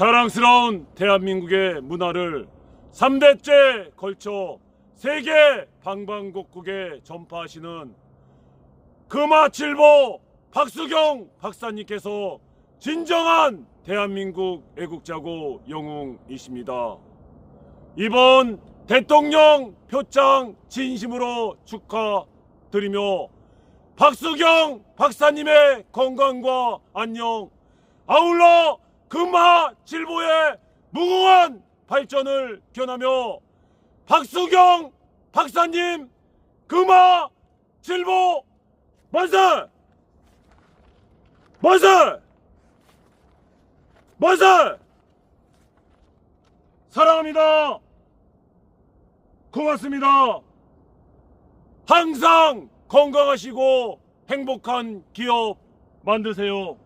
자랑스러운 대한민국의 문화를 3대째 걸쳐 세계 방방곡곡에 전파하시는 금화칠보 박수경 박사님께서 진정한 대한민국 애국자고 영웅이십니다. 이번 대통령 표창 진심으로 축하드리며 박수경 박사님의 건강과 안녕 아울러 금화칠보의 무궁한 발전을 기원하며 박수경 박사님 금화칠보 만세! 만세! 만세! 사랑합니다. 고맙습니다. 항상 건강하시고 행복한 기업 만드세요.